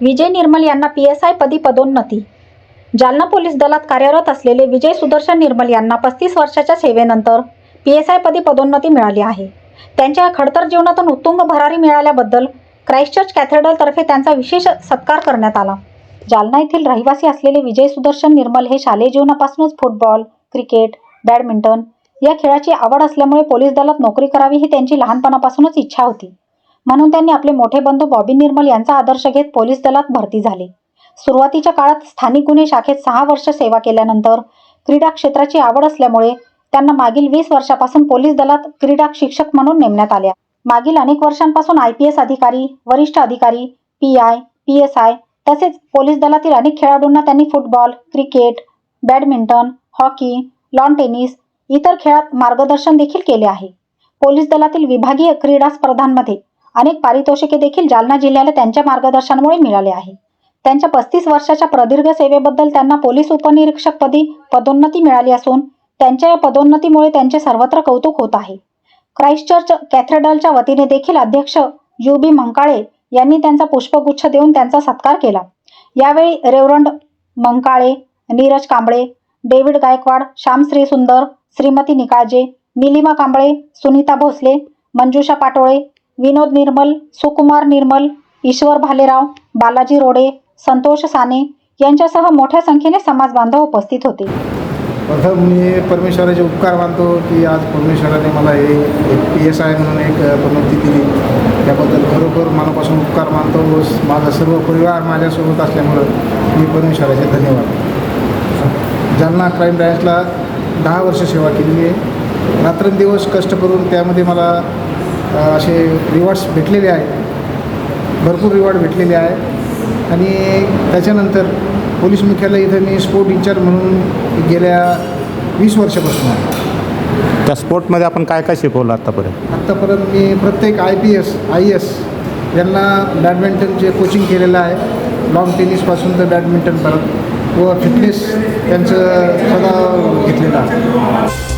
विजय निर्मल यांना P S I पदी पदोन्नती जालना पोलीस दलात कार्यरत असलेले विजय सुदर्शन निर्मल यांना पस्तीस वर्षाच्या सेवेनंतर पी एस आय पदी पदोन्नती मिळाली आहे. त्यांच्या खडतर जीवनातून उत्तुंग भरारी मिळाल्याबद्दल क्राईस्टचर्च कॅथेड्रलतर्फे त्यांचा विशेष सत्कार करण्यात आला. जालना येथील रहिवासी असलेले विजय सुदर्शन निर्मल हे शालेय जीवनापासूनच फुटबॉल क्रिकेट बॅडमिंटन या खेळाची आवड असल्यामुळे पोलीस दलात नोकरी करावी ही त्यांची लहानपणापासूनच इच्छा होती. म्हणून त्यांनी आपले मोठे बंधू बॉबी निर्मल यांचा आदर्श घेत पोलीस दलात भरती झाले. सुरुवातीच्या काळात स्थानिक गुन्हे शाखेत सहा वर्ष सेवा केल्यानंतर क्रीडा क्षेत्राची आवड असल्यामुळे त्यांना मागील वीस वर्षापासून पोलीस दलात क्रीडा शिक्षक म्हणून नेमण्यात आल्या. मागील अनेक वर्षांपासून आय पी एस अधिकारी वरिष्ठ अधिकारी P I P S I तसेच पोलीस दलातील अनेक खेळाडूंना त्यांनी football cricket badminton hockey lawn tennis इतर खेळात मार्गदर्शन देखील केले आहे. पोलीस दलातील विभागीय क्रीडा स्पर्धांमध्ये अनेक पारितोषिके देखील जालना जिल्ह्याला त्यांच्या मार्गदर्शनामुळे मिळाले आहे. त्यांच्या पस्तीस वर्षाच्या प्रदीर्घ सेवेबद्दल त्यांना पोलीस उपनिरीक्षकपदी पदोन्नती मिळाली असून त्यांच्या या पदोन्नतीमुळे त्यांचे सर्वत्र कौतुक होत आहे. क्राईस्टचर्च कॅथेड्रलच्या वतीने देखील अध्यक्ष यू बी मंकाळे यांनी त्यांचा पुष्पगुच्छ देऊन त्यांचा सत्कार केला. यावेळी रेवरंड मंकाळे नीरज कांबळे डेव्हिड गायकवाड श्यामश्री सुंदर श्रीमती निकाळजे निलिमा कांबळे सुनीता भोसले मंजुषा पाटोळे विनोद निर्मल सुकुमार निर्मल ईश्वर भालेराव बालाजी रोडे संतोष साने यांच्यासह मोठ्या संख्येने समाज बांधव उपस्थित होते. प्रथम मी परमेश्वराचे उपकार मानतो की आज परमेश्वराने मला हे एक पी एस आय म्हणून एक पदोन्नती दिली त्याबद्दल खरोखर मनापासून उपकार मानतो व माझा सर्व परिवार माझ्यासोबत असल्यामुळं मी परमेश्वराचे धन्यवाद. जालना क्राईम ब्रँचला दहा वर्ष सेवा केलेली आहे. रात्रंदिवस कष्ट करून त्यामध्ये मला असे रिवॉर्ड्स भेटलेले आहेत. भरपूर रिवॉर्ड भेटलेले आहे आणि त्याच्यानंतर पोलीस मुख्यालय इथं मी स्पोर्ट इंचार्ज म्हणून गेल्या वीस वर्षापासून आहे. त्या स्पोर्टमध्ये आपण काय काय शिकवलं आत्तापर्यंत आत्तापर्यंत मी प्रत्येक I P S I S यांना बॅडमिंटनचे कोचिंग केलेलं आहे. लॉन टेनिसपासून तर बॅडमिंटनपर्यंत व फिटनेस त्यांचं सदा घेतलेलं आहे.